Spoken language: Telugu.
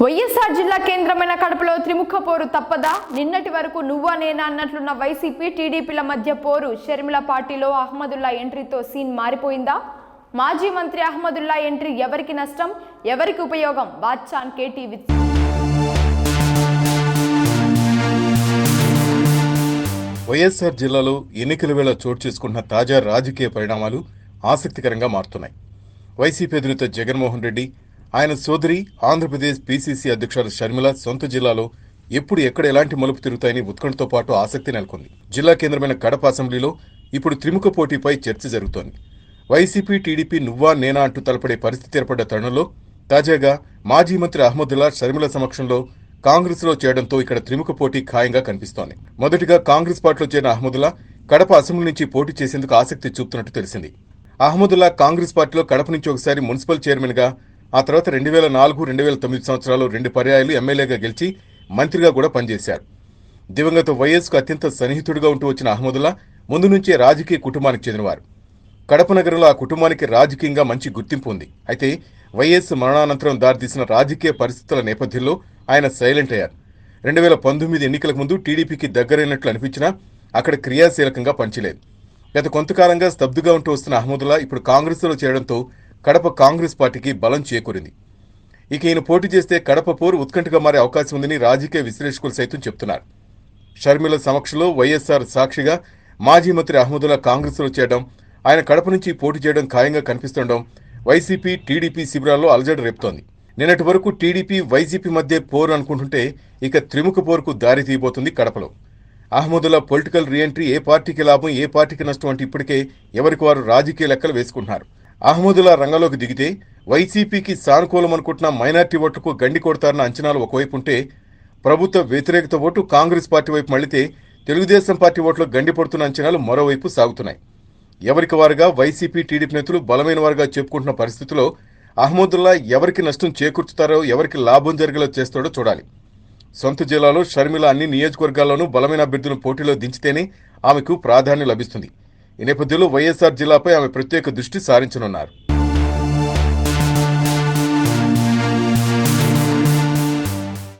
వైఎస్ఆర్ జిల్లా కేంద్రమైన కడపలో త్రిముఖ పోరు తప్పదా? నిన్నటి వరకు నువ్వా నేనా అన్నట్లున్న వైసీపీ టీడీపీల మధ్య పోరు షర్మిల పార్టీలో అహ్మదుల్లా ఎంట్రీతో సీన్ మారిపోయిందా? మాజీ మంత్రి అహ్మదుల్లా ఎంట్రీ ఎవరికి నష్టం? ఎవరికి ఉపయోగం? బాద్చాన్ కేటీవీ వైఎస్ఆర్ జిల్లాలో ఎన్నికల వేళ చోటు చేసుకుంటున్న తాజా రాజకీయ పరిణామాలు ఆసక్తికరంగా మారుతున్నాయి. వైసీపీ అధినేత జగన్మోహన్ రెడ్డి ఆయన సోదరి ఆంధ్రప్రదేశ్ పీసీసీ అధ్యక్షురాలు షర్మిల సొంత జిల్లాలో ఎప్పుడు ఎక్కడ ఎలాంటి మలుపు తిరుగుతాయని ఉత్కంఠతో పాటు ఆసక్తి నెలకొంది. జిల్లా కేంద్రమైన కడప అసెంబ్లీలో ఇప్పుడు త్రిముఖ పోటీపై చర్చ జరుగుతోంది. వైసీపీ టీడీపీ నువ్వా నేనా అంటూ తలపడే పరిస్థితి ఏర్పడ్డ తరుణంలో తాజాగా మాజీ మంత్రి అహ్మదుల్లా షర్మిల సమక్షంలో కాంగ్రెస్లో చేయడంతో చేరడంతో ఇక్కడ త్రిముఖ పోటీ ఖాయంగా కనిపిస్తోంది. మొదటిగా కాంగ్రెస్ పార్టీలో చేరిన అహ్మదుల్లా కడప అసెంబ్లీ నుంచి పోటీ చేసేందుకు ఆసక్తి చూపుతున్నట్టు తెలిసింది. అహ్మదుల్లా కాంగ్రెస్ పార్టీలో కడప నుంచి ఒకసారి మున్సిపల్ చైర్మన్గా ఆ తర్వాత రెండు వేల నాలుగు రెండు వేల తొమ్మిది సంవత్సరాలు రెండు పర్యాయాలు ఎమ్మెల్యేగా గెలిచి మంత్రిగా కూడా పనిచేశారు. దివంగత వైఎస్కు అత్యంత సన్నిహితుడిగా ఉంటూ వచ్చిన అహ్మదుల్లా ముందు నుంచే రాజకీయ కుటుంబానికి చెందినవారు. కడప నగరంలో ఆ కుటుంబానికి రాజకీయంగా మంచి గుర్తింపు ఉంది. అయితే వైఎస్ మరణానంతరం దారితీసిన రాజకీయ పరిస్థితుల నేపథ్యంలో ఆయన సైలెంట్ అయ్యారు. రెండు వేల పంతొమ్మిది ఎన్నికలకు ముందు టీడీపీకి దగ్గరైనట్లు అనిపించినా అక్కడ క్రియాశీలకంగా పంచలేదు గత కొంతకాలంగా స్తబ్దుగా ఉంటూ వస్తున్న అహ్మదుల్లా ఇప్పుడు కాంగ్రెస్లో చేరడంతో కడప కాంగ్రెస్ పార్టీకి బలం చేకూరింది. ఇక ఈయన పోటీ చేస్తే కడప పోరు ఉత్కంఠగా మారే అవకాశం ఉందని రాజకీయ విశ్లేషకులు సైతం చెబుతున్నారు షర్మిల సమక్షంలో వైఎస్ఆర్ సాక్షిగా మాజీ మంత్రి అహ్మదుల్లా కాంగ్రెస్లో చేయడం ఆయన కడప నుంచి పోటీ చేయడం ఖాయంగా కనిపిస్తుండడం వైసీపీ టీడీపీ శిబిరాల్లో అలజడి రేపుతోంది. నిన్నటి వరకు టీడీపీ వైసీపీ మధ్య పోరు అనుకుంటుంటే ఇక త్రిముఖ పోరుకు దారి తీయబోతుంది కడపలో. అహ్మదుల్లా పొలిటికల్ రీఎంట్రీ ఏ పార్టీకి లాభం ఏ పార్టీకి నష్టం అంటే ఇప్పటికే ఎవరికి వారు రాజకీయ లెక్కలు వేసుకుంటున్నారు. అహ్మదుల్లా రంగంలోకి దిగితే వైసీపీకి సానుకూలమనుకుంటున్న మైనార్టీ ఓటుకు గండి కొడతారన్న అంచనాలు ఒకవైపు ఉంటే ప్రభుత్వ వ్యతిరేకత ఓటు కాంగ్రెస్ పార్టీ వైపు మళ్ళితే తెలుగుదేశం పార్టీ ఓట్లు గండి పడుతున్న అంచనాలు మరోవైపు సాగుతున్నాయి. ఎవరికి వారుగా వైసీపీ టీడీపీ నేతలు బలమైన వారుగా చెప్పుకుంటున్న పరిస్థితిలో అహ్మదుల్లా ఎవరికి నష్టం చేకూర్చుతారో ఎవరికి లాభం జరిగేలా చేస్తాడో చూడాలి. సొంత జిల్లాలో షర్మిల అన్ని నియోజకవర్గాల్లోనూ బలమైన అభ్యర్థులను పోటీలో దించితేనే ఆమెకు ప్రాధాన్యం లభిస్తుంది. ఈ నేపథ్యంలో వైఎస్ఆర్ జిల్లాపై ఆమె ప్రత్యేక దృష్టి సారించనున్నారు.